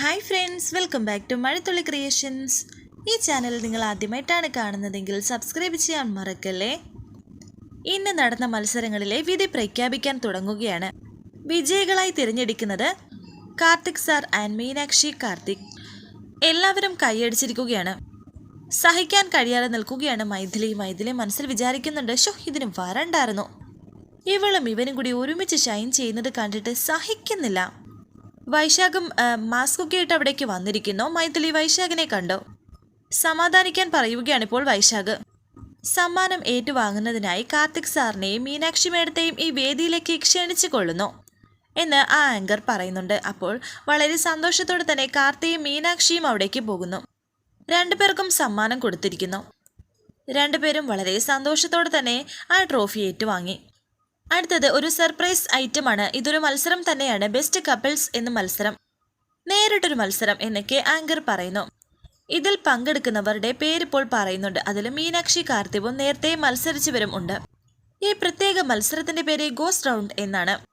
Hi friends welcome back to Mazhathulli Creations ഈ channel നിങ്ങൾ ആദ്യമായിട്ടാണ് കാണുന്നതെങ്കിൽ സബ്സ്ക്രൈബ് ചെയ്യാൻ മറക്കല്ലേ? ഇന്ന് നടന്ന മത്സരങ്ങളിലെ വിധി പ്രഖ്യാപിക്കാൻ തുടങ്ങുകയാണ്. വിജയികളായി തിരഞ്ഞെടുക്കുന്നത് കാർത്തിക് സാർ ആൻഡ് മീനാക്ഷി കാർത്തിക്. എല്ലാവരും കൈയടിച്ചിരിക്കുകയാണ്. സഹിക്കാൻ കഴിയാതെ നിൽക്കുകയാണ് മൈഥിലി. മൈഥിലി മനസ്സിൽ വിചാരിക്കുന്നുണ്ട് ഷോ ഇതിന് വരണ്ടായിരുന്നു. ഇവളും ഇവനും കൂടി ഒരുമിച്ച് ഷൈൻ ചെയ്യുന്നത് കണ്ടിട്ട് സഹിക്കുന്നില്ല. വൈശാഖും മാസ്ക് ഒക്കെ ഇട്ട് അവിടേക്ക് വന്നിരിക്കുന്നു. മൈഥിലി വൈശാഖിനെ കണ്ടോ. സമാധാനിക്കാൻ പറയുകയാണ് ഇപ്പോൾ വൈശാഖ്. സമ്മാനം ഏറ്റുവാങ്ങുന്നതിനായി കാർത്തിക് സാറിനെയും മീനാക്ഷി മേഡത്തെയും ഈ വേദിയിലേക്ക് ക്ഷണിച്ചു കൊള്ളുന്നു എന്ന് ആ ആങ്കർ പറയുന്നുണ്ട്. അപ്പോൾ വളരെ സന്തോഷത്തോടെ തന്നെ കാർത്തിയും മീനാക്ഷിയും അവിടേക്ക് പോകുന്നു. രണ്ടുപേർക്കും സമ്മാനം കൊടുത്തിരിക്കുന്നു. രണ്ടുപേരും വളരെ സന്തോഷത്തോടെ തന്നെ ആ ട്രോഫി ഏറ്റുവാങ്ങി. അടുത്തത് ഒരു സർപ്രൈസ് ഐറ്റമാണ്. ഇതൊരു മത്സരം തന്നെയാണ്. ബെസ്റ്റ് കപ്പിൾസ് എന്ന മത്സരം. നേരിട്ടൊരു മത്സരം എന്നൊക്കെ ആങ്കർ പറയുന്നു. ഇതിൽ പങ്കെടുക്കുന്നവരുടെ പേരിപ്പോൾ പറയുന്നുണ്ട്. അതിൽ മീനാക്ഷി കാർത്തിവും നേരത്തെ മത്സരിച്ചവരും ഉണ്ട്. ഈ പ്രത്യേക മത്സരത്തിന്റെ പേര് ഗോസ്റ്റ് റൗണ്ട് എന്നാണ്.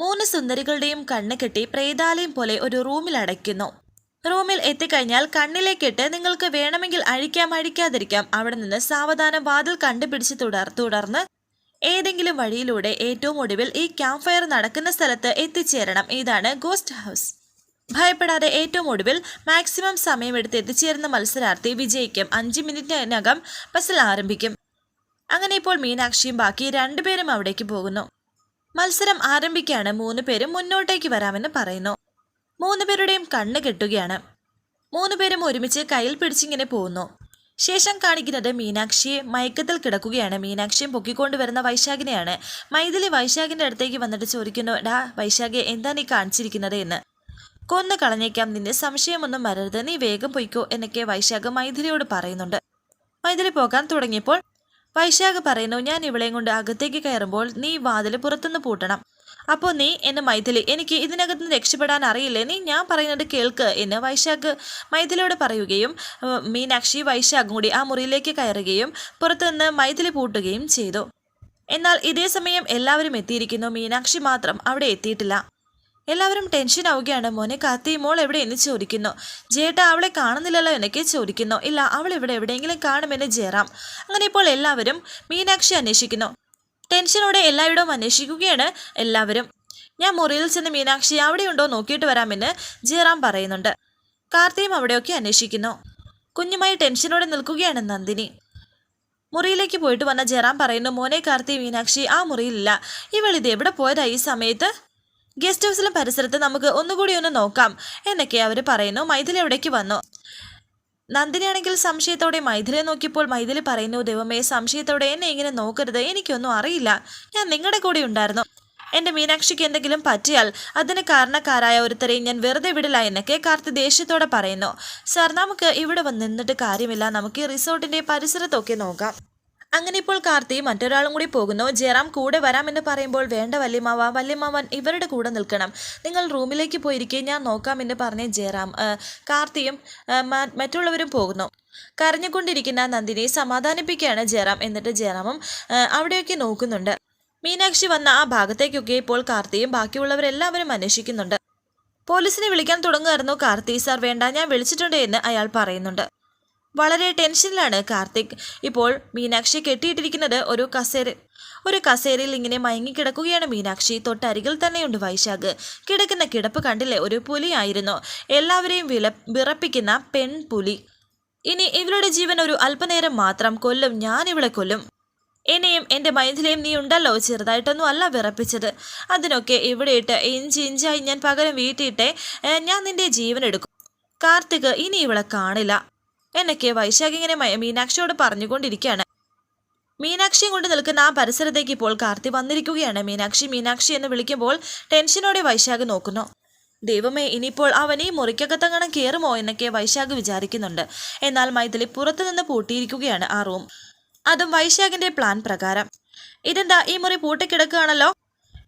മൂന്ന് സുന്ദരികളുടെയും കണ്ണ് കെട്ടി പ്രേതാലയം പോലെ ഒരു റൂമിൽ അടയ്ക്കുന്നു. റൂമിൽ എത്തിക്കഴിഞ്ഞാൽ കണ്ണിലേക്കിട്ട് നിങ്ങൾക്ക് വേണമെങ്കിൽ അഴിക്കാം അഴിക്കാതിരിക്കാം. അവിടെ നിന്ന് സാവധാനം വാതിൽ കണ്ടുപിടിച്ച് തുടർ തുടർന്ന് ഏതെങ്കിലും വഴിയിലൂടെ ഏറ്റവും ഒടുവിൽ ഈ ക്യാമ്പ് ഫയർ നടക്കുന്ന സ്ഥലത്ത് എത്തിച്ചേരണം. ഇതാണ് ഗോസ്റ്റ് ഹൗസ്. ഭയപ്പെടാതെ ഏറ്റവും ഒടുവിൽ മാക്സിമം സമയമെടുത്ത് എത്തിച്ചേരുന്ന മത്സരാർത്ഥി വിജയിക്കും. അഞ്ച് മിനിറ്റിനകം പസിൽ ആരംഭിക്കും. അങ്ങനെ ഇപ്പോൾ മീനാക്ഷിയും ബാക്കി രണ്ടുപേരും അവിടേക്ക് പോകുന്നു. മത്സരം ആരംഭിക്കുകയാണ് മൂന്ന് പേരും മുന്നോട്ടേക്ക് വരാമെന്ന് പറയുന്നു. മൂന്ന് പേരുടെയും കണ്ണ് കെട്ടുകയാണ്. മൂന്ന് പേരും ഒരുമിച്ച് കയ്യിൽ പിടിച്ചിങ്ങനെ പോകുന്നു. ശേഷം കാണിക്കുന്നത് മീനാക്ഷിയെ മയക്കത്തിൽ കിടക്കുകയാണ്. മീനാക്ഷിയും പൊക്കിക്കൊണ്ടുവരുന്ന വൈശാഖിനെയാണ്. മൈഥിലി വൈശാഖിന്റെ അടുത്തേക്ക് വന്നിട്ട് ചോദിക്കുന്നു ഡാ വൈശാഖെ എന്താ നീ കാണിച്ചിരിക്കുന്നത് എന്ന്? കൊന്നു കളഞ്ഞേക്കാം നിന്റെ സംശയമൊന്നും വരരുത്. നീ വേഗം പൊയ്ക്കോ എന്നൊക്കെ വൈശാഖ് മൈഥിലിയോട് പറയുന്നുണ്ട്. മൈഥിലി പോകാൻ തുടങ്ങിയപ്പോൾ വൈശാഖ് പറയുന്നു ഞാൻ ഇവളെയും കൊണ്ട് അകത്തേക്ക് കയറുമ്പോൾ നീ വാതിൽ പുറത്തുനിന്ന് പൂട്ടണം. അപ്പോൾ നീ എന്നെ മൈഥിലി എനിക്ക് ഇതിനകത്ത് നിന്ന് രക്ഷപ്പെടാൻ അറിയില്ലേ? നീ ഞാൻ പറയുന്നത് കേൾക്ക് എന്ന് വൈശാഖ് മൈഥിലിയോട് പറയുകയും മീനാക്ഷി വൈശാഖും കൂടി ആ മുറിയിലേക്ക് കയറുകയും പുറത്തുനിന്ന് മൈഥിലി പൂട്ടുകയും ചെയ്തു. എന്നാൽ ഇതേ സമയം എല്ലാവരും എത്തിയിരിക്കുന്നു. മീനാക്ഷി മാത്രം അവിടെ എത്തിയിട്ടില്ല. എല്ലാവരും ടെൻഷൻ ആവുകയാണ്. മോനെ കാത്തി മോൾ എവിടെ എന്ന് ചോദിക്കുന്നു. ജേട്ട അവളെ കാണുന്നില്ലല്ലോ എന്നൊക്കെ ചോദിക്കുന്നു. ഇല്ല അവൾ ഇവിടെ എവിടെയെങ്കിലും കാണുമെന്ന് ജയറാം. അങ്ങനെ ഇപ്പോൾ എല്ലാവരും മീനാക്ഷി അന്വേഷിക്കുന്നു. ടെൻഷനോടെ എല്ലായിടവും അന്വേഷിക്കുകയാണ് എല്ലാവരും. ഞാൻ മുറിയിൽ ചെന്ന് മീനാക്ഷി അവിടെയുണ്ടോ നോക്കിയിട്ട് വരാമെന്ന് ജയറാം പറയുന്നുണ്ട്. കാർത്തിയും അവിടെയൊക്കെ അന്വേഷിക്കുന്നു. കുഞ്ഞുമായി ടെൻഷനോടെ നിൽക്കുകയാണ് നന്ദിനി. മുറിയിലേക്ക് പോയിട്ട് വന്ന ജയറാം പറയുന്നു മോനെ കാർത്തി മീനാക്ഷി ആ മുറിയിലില്ല. ഇവൾ ഇത് എവിടെ പോയതാ ഈ സമയത്ത്? ഗസ്റ്റ് ഹൗസിലും പരിസരത്ത് നമുക്ക് ഒന്നുകൂടി ഒന്ന് നോക്കാം എന്നൊക്കെ അവർ പറയുന്നു. മൈഥിലി എവിടേക്ക് വന്നു. നന്ദിനിയാണെങ്കിൽ സംശയത്തോടെ മൈഥിലെ നോക്കിയപ്പോൾ മൈഥിലി പറയുന്നു ദൈവമേ സംശയത്തോടെ എന്നെ ഇങ്ങനെ നോക്കരുത്. എനിക്കൊന്നും അറിയില്ല. ഞാൻ നിങ്ങളുടെ കൂടെ ഉണ്ടായിരുന്നു. എന്റെ മീനാക്ഷിക്ക് എന്തെങ്കിലും പറ്റിയാൽ അതിന് കാരണക്കാരായ ഒരുത്തരെയും ഞാൻ വെറുതെ വിടില്ല എന്നൊക്കെ കാർത്തി ദേഷ്യത്തോടെ പറയുന്നു. സാർ നമുക്ക് ഇവിടെ വന്ന് നിന്നിട്ട് കാര്യമില്ല. നമുക്ക് ഈ റിസോർട്ടിന്റെ പരിസരത്തൊക്കെ നോക്കാം. അങ്ങനെ ഇപ്പോൾ കാർത്തി മറ്റൊരാളും കൂടി പോകുന്നു. ജയറാം കൂടെ വരാമെന്ന് പറയുമ്പോൾ വേണ്ട വല്യമാവ വല്യമാവൻ ഇവരുടെ കൂടെ നിൽക്കണം. നിങ്ങൾ റൂമിലേക്ക് പോയിരിക്കെ ഞാൻ നോക്കാമെന്ന് പറഞ്ഞ ജയറാം കാർത്തിയും മറ്റുള്ളവരും പോകുന്നു. കരഞ്ഞുകൊണ്ടിരിക്കുന്ന നന്ദിനെ സമാധാനിപ്പിക്കുകയാണ് ജയറാം. എന്നിട്ട് ജയറാമും അവിടെയൊക്കെ നോക്കുന്നുണ്ട്. മീനാക്ഷി വന്ന ആ ഭാഗത്തേക്കൊക്കെ ഇപ്പോൾ കാർത്തിയും ബാക്കിയുള്ളവരെല്ലാവരും അന്വേഷിക്കുന്നുണ്ട്. പോലീസിനെ വിളിക്കാൻ തുടങ്ങുമായിരുന്നു കാർത്തി. സാർ വേണ്ട ഞാൻ വിളിച്ചിട്ടുണ്ട് എന്ന് അയാൾ പറയുന്നുണ്ട്. വളരെ ടെൻഷനിലാണ് കാർത്തിക്. ഇപ്പോൾ മീനാക്ഷി കെട്ടിയിട്ടിരിക്കുന്നത് ഒരു കസേര ഒരു കസേരയിൽ ഇങ്ങനെ മയങ്ങിക്കിടക്കുകയാണ് മീനാക്ഷി. തൊട്ടരികിൽ തന്നെയുണ്ട് വൈശാഖ്. കിടക്കുന്ന കിടപ്പ് കണ്ടില്ലേ? ഒരു പുലിയായിരുന്നു. എല്ലാവരെയും വില വിറപ്പിക്കുന്ന പെൺപുലി. ഇനി ഇവരുടെ ജീവൻ ഒരു അല്പനേരം മാത്രം. കൊല്ലും. ഞാൻ ഇവിടെ കൊല്ലും. എന്നെയും എന്റെ മൈഥിലെയും നീ ഉണ്ടല്ലോ? ചെറുതായിട്ടൊന്നും അല്ല വിറപ്പിച്ചത്. അതിനൊക്കെ ഇവിടെ ഇട്ട് ഇഞ്ചി ഇഞ്ചായി ഞാൻ പകരം വീട്ടിയിട്ടെ ഞാൻ നിന്റെ ജീവൻ എടുക്കും കാർത്തിക് ഇനി ഇവിടെ കാണില്ല. എന്നൊക്കെ വൈശാഖ് ഇങ്ങനെ മീനാക്ഷിയോട് പറഞ്ഞുകൊണ്ടിരിക്കുകയാണ്. മീനാക്ഷിയും കൊണ്ട് നിൽക്കുന്ന ആ പരിസരത്തേക്ക് ഇപ്പോൾ കാർത്തി വന്നിരിക്കുകയാണ്. മീനാക്ഷി മീനാക്ഷി എന്ന് വിളിക്കുമ്പോൾ ടെൻഷനോടെ വൈശാഖ് നോക്കുന്നു. ദൈവമേ ഇനിയിപ്പോൾ അവൻ ഈ മുറിക്കകത്തങ്ങണം കയറുമോ എന്നൊക്കെ വൈശാഖ് വിചാരിക്കുന്നുണ്ട്. എന്നാൽ മൈഥിലി പുറത്തുനിന്ന് പൂട്ടിയിരിക്കുകയാണ് ആ റൂം. അതും വൈശാഖിന്റെ പ്ലാൻ പ്രകാരം. ഇതെന്താ ഈ മുറി പൂട്ടിക്കിടക്കുകയാണല്ലോ?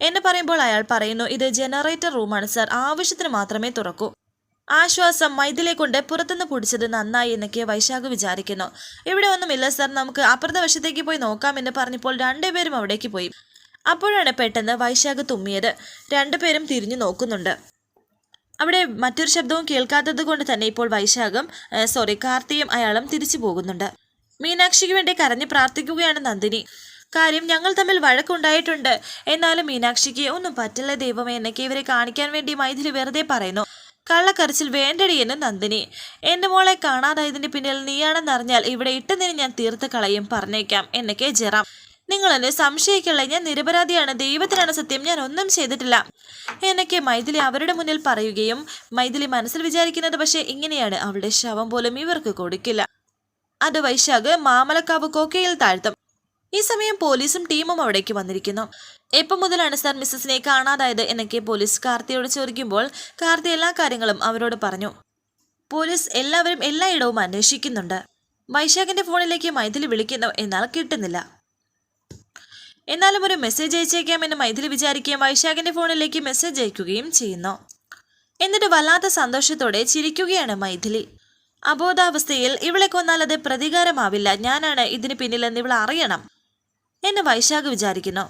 എന്ന് പറയുമ്പോൾ അയാൾ പറയുന്നു ഇത് ജനറേറ്റർ റൂമാണ് സർ. ആവശ്യത്തിന് മാത്രമേ തുറക്കൂ. ആശ്വാസം മൈഥിലെ കൊണ്ട് പുറത്തുനിന്ന് പിടിച്ചത് നന്നായി എന്നൊക്കെ വൈശാഖ് വിചാരിക്കുന്നു. ഇവിടെ ഒന്നുമില്ല സർ. നമുക്ക് അപ്പുറത്തെ വശത്തേക്ക് പോയി നോക്കാമെന്ന് പറഞ്ഞപ്പോൾ രണ്ടുപേരും അവിടേക്ക് പോയി. അപ്പോഴാണ് പെട്ടെന്ന് വൈശാഖ് തുമ്മിയത്. രണ്ടുപേരും തിരിഞ്ഞു നോക്കുന്നുണ്ട്. അവിടെ മറ്റൊരു ശബ്ദവും കേൾക്കാത്തത് കൊണ്ട് തന്നെ ഇപ്പോൾ വൈശാഖം സോറി കാർത്തിയും അയാളും തിരിച്ചു പോകുന്നുണ്ട്. മീനാക്ഷിക്ക് വേണ്ടി കരഞ്ഞ് പ്രാർത്ഥിക്കുകയാണ് നന്ദിനി. കാര്യം ഞങ്ങൾ തമ്മിൽ വഴക്കുണ്ടായിട്ടുണ്ട്. എന്നാലും മീനാക്ഷിക്ക് ഒന്നും പറ്റില്ല ദൈവമേ എന്നൊക്കെ ഇവരെ കാണിക്കാൻ വേണ്ടി മൈഥിലി വെറുതെ പറയുന്നു. കള്ളക്കരച്ചിൽ വേണ്ടടി എന്ന് നന്ദിനി. എന്റെ മോളെ കാണാതായതിന്റെ പിന്നിൽ നീയാണെന്നറിഞ്ഞാൽ ഇവിടെ ഇട്ടുനിന്ന് ഞാൻ തീർത്ത് കളയും പറഞ്ഞേക്കാം. എന്നൊക്കെ ജെറാം. നിങ്ങൾ എന്നെ സംശയിക്കുള്ള ഞാൻ നിരപരാധിയാണ്. ദൈവത്തിനാണ് സത്യം. ഞാൻ ഒന്നും ചെയ്തിട്ടില്ല. എന്നൊക്കെ മൈഥിലി അവരുടെ മുന്നിൽ പറയുകയും മൈഥിലി മനസ്സിൽ വിചാരിക്കുന്നത് പക്ഷേ ഇങ്ങനെയാണ്. അവളുടെ ശവം പോലും ഇവർക്ക് കൊടുക്കില്ല. അത് വൈശാഖ് മാമലക്കാവ് കൊക്കയിൽ താഴ്ത്തും. ഈ സമയം പോലീസും ടീമും അവിടേക്ക് വന്നിരിക്കുന്നു. എപ്പം മുതലാണ് സാർ മിസ്സസിനെ കാണാതായത് എന്നൊക്കെ പോലീസ് കാർത്തിയോട് ചോദിക്കുമ്പോൾ കാർത്തി എല്ലാ കാര്യങ്ങളും അവരോട് പറഞ്ഞു. പോലീസ് എല്ലാവരും എല്ലായിടവും അന്വേഷിക്കുന്നുണ്ട്. വൈശാഖിന്റെ ഫോണിലേക്ക് മൈഥിലി വിളിക്കുന്നു എന്നാൽ കിട്ടുന്നില്ല. എന്നാലും ഒരു മെസ്സേജ് അയച്ചേക്കാമെന്ന് മൈഥിലി വിചാരിക്കുകയും വൈശാഖിന്റെ ഫോണിലേക്ക് മെസ്സേജ് അയക്കുകയും ചെയ്യുന്നു. എന്നിട്ട് വല്ലാത്ത സന്തോഷത്തോടെ ചിരിക്കുകയാണ് മൈഥിലി. അബോധാവസ്ഥയിൽ ഇവളെ കൊന്നാൽ അത് പ്രതികാരമാവില്ല. ഞാനാണ് ഇതിന് പിന്നിലെന്ന് ഇവൾ അറിയണം. എന്ന് വൈശാഖ് വിചാരിക്കുന്നു.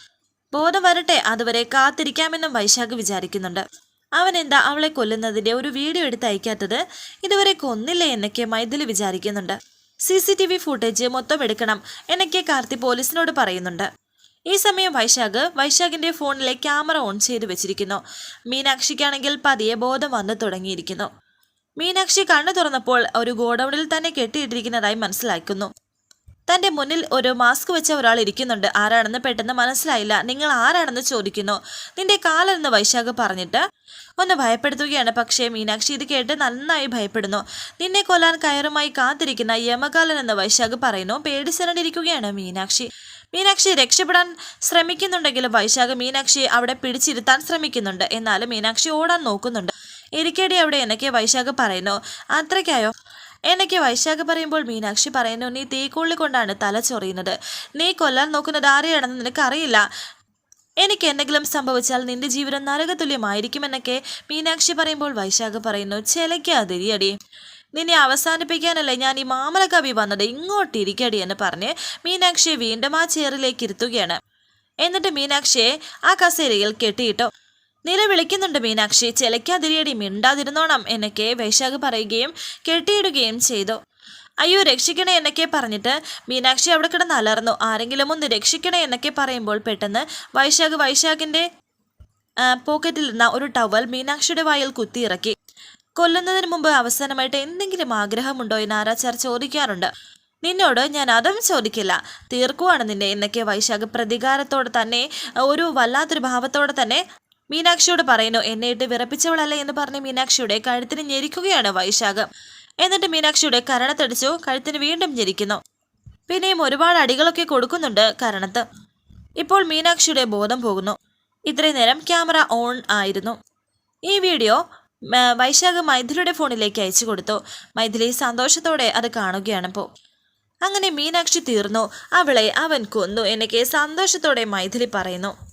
ബോധം വരട്ടെ അതുവരെ കാത്തിരിക്കാമെന്നും വൈശാഖ് വിചാരിക്കുന്നുണ്ട്. അവൻ എന്താ അവളെ കൊല്ലുന്നതിന്റെ ഒരു വീഡിയോ എടുത്ത് അയക്കാത്തത്? ഇതുവരെ കൊന്നില്ലേ എന്നൊക്കെ മൈഥിൽ വിചാരിക്കുന്നുണ്ട്. C C T V footage മൊത്തം എടുക്കണം എന്നൊക്കെ കാർത്തി പോലീസിനോട് പറയുന്നുണ്ട്. ഈ സമയം വൈശാഖ് വൈശാഖിന്റെ ഫോണിലെ ക്യാമറ ഓൺ ചെയ്ത് വെച്ചിരിക്കുന്നു. മീനാക്ഷിക്കാണെങ്കിൽ പതിയെ ബോധം വന്നു തുടങ്ങിയിരിക്കുന്നു. മീനാക്ഷി കണ്ണു തുറന്നപ്പോൾ ഒരു ഗോഡൌണിൽ തന്നെ കെട്ടിയിട്ടിരിക്കുന്നതായി മനസ്സിലാക്കുന്നു. തന്റെ മുന്നിൽ ഒരു മാസ്ക് വെച്ച ഒരാൾ ഇരിക്കുന്നുണ്ട്. ആരാണെന്ന് പെട്ടെന്ന് മനസ്സിലായില്ല. നിങ്ങൾ ആരാണെന്ന് ചോദിക്കുന്നു? നിന്റെ കാലെന്ന് വൈശാഖ് പറഞ്ഞിട്ട് ഒന്ന് ഭയപ്പെടുത്തുകയാണ്. പക്ഷേ മീനാക്ഷി ഇത് കേട്ട് നന്നായി ഭയപ്പെടുന്നു. നിന്നെ കൊല്ലാൻ കയറുമായി കാത്തിരിക്കുന്ന യമകാലൻ എന്ന് വൈശാഖ് പറയുന്നു. പേടിച്ചിരണ്ടിരിക്കുകയാണ് മീനാക്ഷി. മീനാക്ഷി രക്ഷപ്പെടാൻ ശ്രമിക്കുന്നുണ്ടെങ്കിലും വൈശാഖ് മീനാക്ഷിയെ അവിടെ പിടിച്ചിരുത്താൻ ശ്രമിക്കുന്നുണ്ട്. എന്നാലും മീനാക്ഷി ഓടാൻ നോക്കുന്നുണ്ട്. ഇരിക്കേടി അവിടെ എന്നൊക്കെ വൈശാഖ് പറയുന്നു. അത്രയ്ക്കായോ? എന്നൊക്കെ വൈശാഖ പറയുമ്പോൾ മീനാക്ഷി പറയുന്നു നീ തീക്കൊള്ളി കൊണ്ടാണ് തല ചൊറിയുന്നത്. നീ കൊല്ലാൻ നോക്കുന്നത് ആരെയാണെന്ന് നിനക്കറിയില്ല. എനിക്ക് എന്തെങ്കിലും സംഭവിച്ചാൽ നിന്റെ ജീവിതം നരകതുല്യമായിരിക്കുമെന്നൊക്കെ മീനാക്ഷി പറയുമ്പോൾ വൈശാഖ പറയുന്നു ചെലയ്ക്കാതിരിയടി നിന്നെ അവസാനിപ്പിക്കാനല്ലേ ഞാൻ ഈ മാമലക്കവി വന്നത്? ഇങ്ങോട്ടിരിക്കടി എന്ന് പറഞ്ഞ് മീനാക്ഷിയെ വീണ്ടും ആ ചെയറിലേക്ക് ഇരുത്തുകയാണ്. എന്നിട്ട് മീനാക്ഷിയെ ആ കസേരയിൽ കെട്ടിയിട്ടു നിലവിളിക്കുന്നുണ്ട് മീനാക്ഷി. ചെലയ്ക്കാതിരിയടി മിണ്ടാതിരുന്നോണം എന്നൊക്കെ വൈശാഖ് പറയുകയും കെട്ടിയിടുകയും ചെയ്തു. അയ്യോ രക്ഷിക്കണേ എന്നൊക്കെ പറഞ്ഞിട്ട് മീനാക്ഷി അവിടെ കിടന്ന് അലർന്നു ആരെങ്കിലും ഒന്ന് രക്ഷിക്കണേ എന്നൊക്കെ പറയുമ്പോൾ പെട്ടെന്ന് വൈശാഖ് വൈശാഖിന്റെ പോക്കറ്റിൽ നിന്ന ഒരു ടവൽ മീനാക്ഷിയുടെ വായിൽ കുത്തിയിറക്കി. കൊല്ലുന്നതിന് മുമ്പ് അവസാനമായിട്ട് എന്തെങ്കിലും ആഗ്രഹമുണ്ടോ എന്ന് ആരാച്ചാർ ചോദിക്കാറുണ്ട്. നിന്നോട് ഞാൻ അതും ചോദിക്കില്ല. തീർക്കുവാണ് നിന്നെ എന്നൊക്കെ വൈശാഖ് പ്രതികാരത്തോടെ തന്നെ ഒരു വല്ലാത്തൊരു ഭാവത്തോടെ തന്നെ മീനാക്ഷിയോട് പറയുന്നു എന്നെ ഇട്ട് വിറപ്പിച്ചവളല്ലേ എന്ന് പറഞ്ഞ് മീനാക്ഷിയുടെ കഴുത്തിന് ഞെരിക്കുകയാണ് വൈശാഖ്. എന്നിട്ട് മീനാക്ഷിയുടെ കരണത്തടിച്ചു കഴുത്തിന് വീണ്ടും ഞെരിക്കുന്നു. പിന്നെയും ഒരുപാട് അടികളൊക്കെ കൊടുക്കുന്നുണ്ട് കരണത്ത്. ഇപ്പോൾ മീനാക്ഷിയുടെ ബോധം പോകുന്നു. ഇത്രയും നേരം ക്യാമറ ഓൺ ആയിരുന്നു. ഈ വീഡിയോ വൈശാഖ് മൈഥിലിയുടെ ഫോണിലേക്ക് അയച്ചു കൊടുത്തു. മൈഥിലി സന്തോഷത്തോടെ അത് കാണുകയാണിപ്പോൾ അങ്ങനെ മീനാക്ഷി തീർന്നു. അവളെ അവൻ കൊന്നു എന്നൊക്കെ സന്തോഷത്തോടെ മൈഥിലി പറയുന്നു.